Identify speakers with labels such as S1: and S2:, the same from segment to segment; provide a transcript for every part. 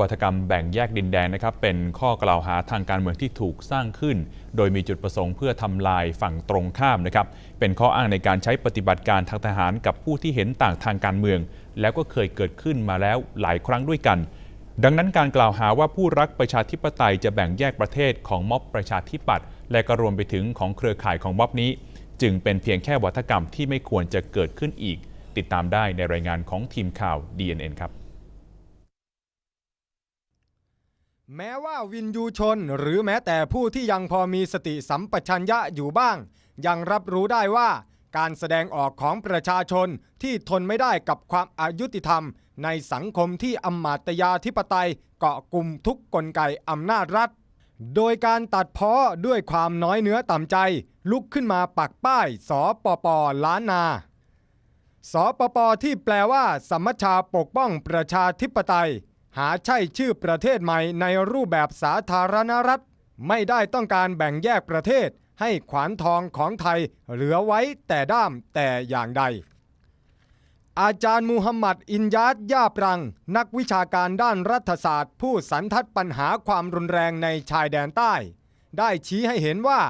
S1: วัฒกรรมแบ่งแยกดินแดนนะครับเป็นข้อกล่าวหาทางการเมืองที่ถูกสร้างขึ้น โดยมีจุดประสงค์เพื่อทำลายฝั่งตรงข้ามนะครับเป็นข้ออ้างในการใช้ปฏิบัติการทางทหารกับผู้ที่เห็นต่างทางการเมือง แล้วก็เคยเกิดขึ้นมาแล้วหลายครั้งด้วยกัน ดังนั้นการกล่าวหาว่าผู้รักประชาธิปไตยจะแบ่งแยกประเทศของม็อบประชาธิปัตย์และก็รวมไปถึงของเครือข่ายของม็อบนี้ จึงเป็นเพียงแค่วัฒกรรมที่ไม่ควรจะเกิดขึ้นอีก ติดตามได้ในรายงานของทีมข่าว DNN ครับ
S2: แม้ว่าวินยูชนหรือแม้แต่ผู้ที่ยังพอมีสติสัมปชัญญะอยู่บ้าง ยังรับรู้ได้ว่าการแสดงออกของประชาชนที่ทนไม่ได้กับความอายุติธรรม ในสังคมที่อำมาตยาธิปไตยเกาะกลุ่มทุกกลไกอำนาจรัฐ โดยการตัดเพ้อด้วยความน้อยเนื้อต่ำใจ ลุกขึ้นมาปักป้ายสปปล้านนาสปปที่แปลว่า สมัชชาปกป้องประชาธิปไตย หาใช่ชื่อประเทศใหม่ในรูปแบบสาธารณรัฐ ไม่ได้ต้องการแบ่งแยกประเทศ ให้ขวานทองของไทยเหลือไว้แต่ด้ามแต่อย่างใด อาจารย์มูฮัมหมัดอินยาดย่าปรัง นักวิชาการด้านรัฐศาสตร์ ผู้สันทัดปัญหาความรุนแรงในชายแดนใต้ ได้ชี้ให้เห็นว่า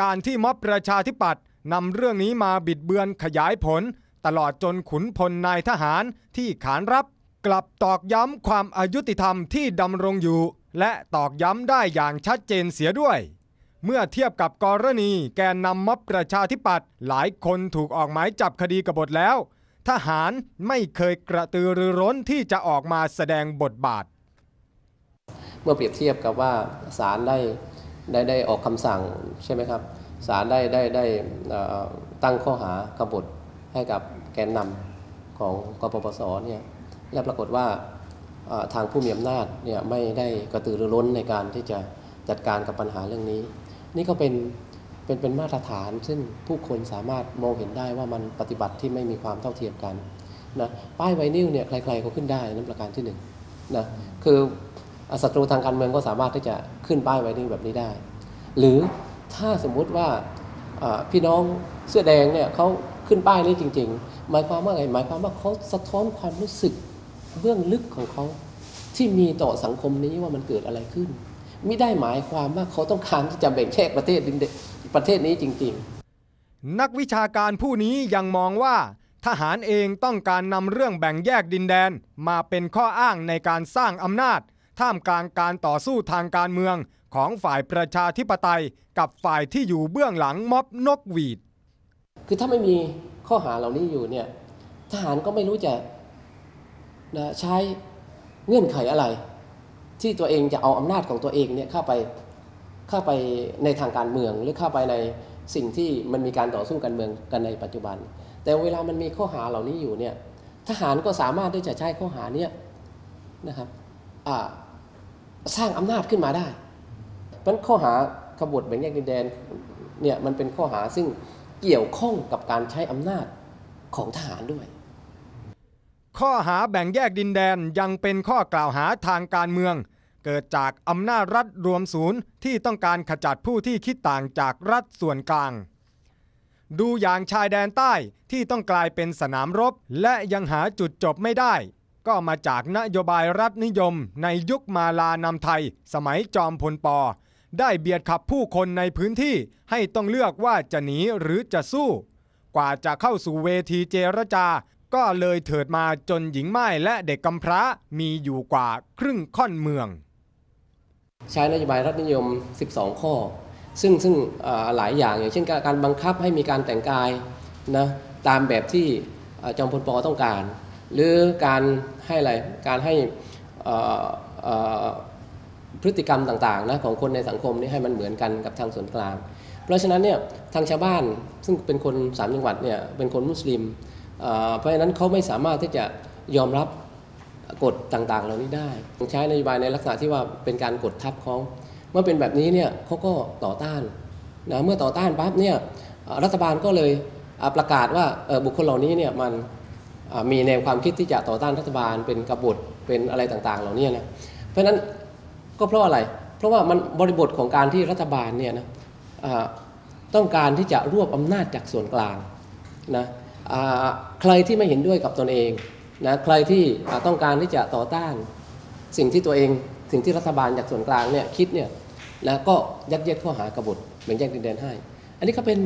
S2: การที่ม็อบประชาธิปัตย์นำเรื่องนี้มาบิดเบือนขยายผล ตลอดจนขุนพลนายทหารที่ขานรับ กลับตอกย้ำความอายุติธรรมที่ดำรงอยู่ และตอกย้ำได้อย่างชัดเจนเสียด้วย เมื่อเทียบกับกรณีแกนนำม็อบประชาธิปัตย์หลายคนถูกออกหมายจับคดีกบฏแล้ว ทหารไม่เคยกระตือรือร้นที่จะออกมาแสดงบทบาท
S3: เมื่อเปรียบเทียบกับว่าศาลได้ได้ได้ออกคำสั่งใช่ไหมครับศาลได้ได้ได้ตั้งข้อหากบฏให้กับแกนนำของกปปสเนี่ย และปรากฏว่าทางผู้มีอำนาจเนี่ยไม่ได้กระตือรือร้นในการที่จะจัดการกับปัญหาเรื่องนี้ นี่ก็เป็นเป็นเป็นมาตรฐาน ซึ่งผู้คนสามารถมองเห็นได้ว่ามันปฏิบัติที่ไม่มีความเท่าเทียมกันนะป้ายไวนิลเนี่ยใครๆก็ขึ้นได้นั่นประการที่หนึ่งนะคือศัตรูทางการเมืองก็สามารถที่จะขึ้นป้ายไวนิ่งแบบนี้ได้ หรือถ้าสมมุติว่าอ่าพี่น้องเสื้อแดงเนี่ยเขาขึ้นป้ายนี้จริง ๆ หมายความว่าไงหมายความว่าเขาสะท้อนความรู้สึก เบื้องลึกของเขาที่มีต่อสังคมนี้ว่ามันเกิดอะไรขึ้นไม่ได้หมายความว่าเขาต้องการที่จะแบ่งแยกประเทศดินแดนประเทศนี้จริง ๆ
S2: นักวิชาการผู้นี้ยังมองว่า ทหารเองต้องการนำเรื่องแบ่งแยกดินแดน มาเป็นข้ออ้างในการสร้างอำนาจ ท่ามกลางการต่อสู้ทางการเมืองของฝ่ายประชาธิปไตย กับฝ่ายที่อยู่เบื้องหลังม็อบนกหวีด
S3: คือถ้าไม่มีข้อหาเหล่านี้อยู่เนี่ยทหารก็ไม่รู้จะ นะใช้เงื่อนไขอะไร ที่ตัวเองจะเอาอำนาจของตัวเองเนี่ยเข้าไปเข้าไปในทางการเมืองหรือเข้าไปในสิ่งที่มันมีการต่อสู้การเมืองกันในปัจจุบัน แต่เวลามันมีข้อหาเหล่านี้อยู่เนี่ยทหารก็สามารถที่จะใช้ข้อหาเนี้ยนะครับสร้างอำนาจขึ้นมาได้เพราะฉะนั้นข้อหากบฏแบ่งแยกดินแดนเนี่ยมันเป็นข้อหาซึ่งเกี่ยวข้องกับการใช้อำนาจของทหารด้วย
S2: ข้อหาแบ่งแยกดินแดนยังเป็นข้อกล่าวหาทางการเมือง เกิดจากอำนาจรัฐรวมศูนย์ที่ต้องการขจัดผู้ที่คิดต่างจากรัฐส่วนกลาง ดูอย่างชายแดนใต้ที่ต้องกลายเป็นสนามรบ และยังหาจุดจบไม่ได้ ก็มาจากนโยบายรัฐนิยม ในยุคมาลานำไทย สมัยจอมพลปอได้เบียดขับผู้คนในพื้นที่ให้ต้องเลือกว่าจะหนีหรือจะสู้ กว่าจะเข้าสู่เวทีเจรจา ก็เลยเถิดมาจนหญิงไม้และเด็กกำพร้ามีอยู่กว่าครึ่งค่อนเมือง
S3: ใช้นโยบายรัฐนิยม 12 ข้อ ซึ่งซึ่งหลายอย่างอย่างเช่นการบังคับให้มีการแต่งกายนะตามแบบที่จอมพลปอต้องการ หรือการให้อะไรการให้พฤติกรรมต่างๆนะของคนในสังคมนี่ให้มันเหมือนกันกับทางส่วนกลาง เพราะฉะนั้นเนี่ยทางชาวบ้านซึ่งเป็นคนสามจังหวัดเนี่ยเป็นคนมุสลิม เพราะฉะนั้นเขาไม่สามารถที่จะยอมรับกฎต่างๆ เหล่านี้ได้ ใช้นโยบายในลักษณะที่ว่าเป็นการกดทับเขาเมื่อเป็นแบบนี้เนี่ยเขาก็ต่อต้านนะเมื่อต่อต้านปั๊บเนี่ยรัฐบาลก็เลยประกาศว่าบุคคลเหล่านี้เนี่ยมันมีแนวความคิดที่จะต่อต้านรัฐบาลเป็นกบฏเป็นอะไรต่างๆ เหล่านี้นะเพราะฉะนั้นก็เพราะอะไร เพราะว่ามันบริบทของการที่รัฐบาลเนี่ยนะต้องการที่จะรวบอำนาจจากส่วนกลางนะ ใครที่ไม่เห็นด้วยกับตนเองนะใครที่ต้องการที่จะต่อต้านสิ่งที่ตัวเองสิ่งที่รัฐบาลจากส่วนกลางเนี่ยคิดเนี่ยแล้วก็ยัดเยียดข้อหากบฏแบ่งแยกดินแดนให้ อันนี้ก็เป็น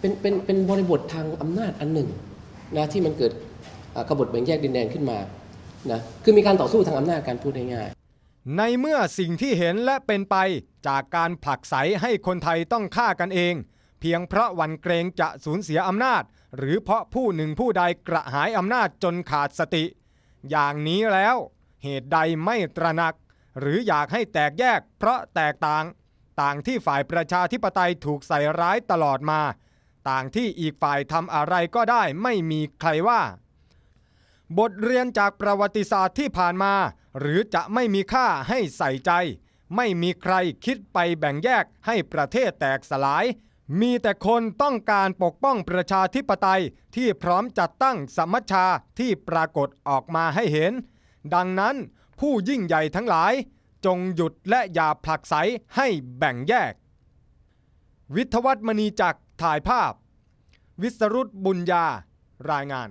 S3: เป็นเป็นเป็นบริบททางอำนาจอันหนึ่งนะที่มันเกิดกบฏแบ่งแยกดินแดนขึ้นมานะคือมีการต่อสู้ทางอำนาจการพูดง่ายๆ
S2: ในเมื่อสิ่งที่เห็นและเป็นไปจากการผลักไสให้คนไทยต้องฆ่ากันเอง เพียงเพราะหวันเกรงจะสูญเสียอำนาจ หรือเพราะผู้หนึ่งผู้ใดกระหายอำนาจจนขาดสติ อย่างนี้แล้วเหตุใดไม่ตระหนัก หรืออยากให้แตกแยกเพราะแตกต่าง ต่างที่ฝ่ายประชาธิปไตยถูกใส่ร้ายตลอดมา ต่างที่อีกฝ่ายทำอะไรก็ได้ไม่มีใครว่า บทเรียนจากประวัติศาสตร์ที่ผ่านมา หรือจะไม่มีค่าให้ใส่ใจ ไม่มีใครคิดไปแบ่งแยกให้ประเทศแตกสลาย มีแต่คนต้องการปกป้องประชาธิปไตยที่พร้อมจัดตั้งสมัชชาที่ปรากฏออกมาให้เห็น ดังนั้นผู้ยิ่งใหญ่ทั้งหลาย จงหยุดและอย่าผลักไสให้แบ่งแยก วิทวัตมณีจักถ่ายภาพ วิสรุตบุญญารายงาน